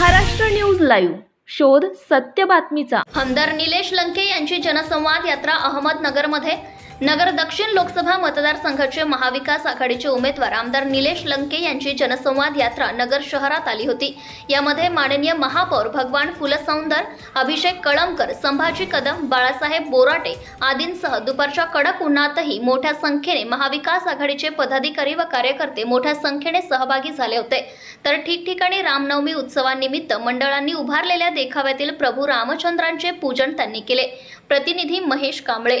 Maharashtra news live. शोध सत्य बातमीचा. हमदार निलेश लंके यांची जनसंवाद यात्रा अहमदनगरमध्ये. नगर दक्षिण लोकसभा मतदारसंघाचे महाविकास आघाडीचे उमेदवार आमदार निलेश लंके यांची जनसंवाद यात्रा नगर शहरात आली होती. यामध्ये माननीय महापौर भगवान फुलसौंदर अभिषेक कळमकर संभाजी कदम बाळासाहेब बोराटे आदींसह दुपारच्या कडक उन्हातही मोठ्या संख्येने महाविकास आघाडीचे पदाधिकारी व कार्यकर्ते मोठ्या संख्येने सहभागी झाले होते. तर ठिकठिकाणी रामनवमी उत्सवानिमित्त मंडळांनी उभारलेल्या देखाव्यातील प्रभू रामचंद्रांचे पूजन त्यांनी केले. प्रतिनिधी महेश कांबळे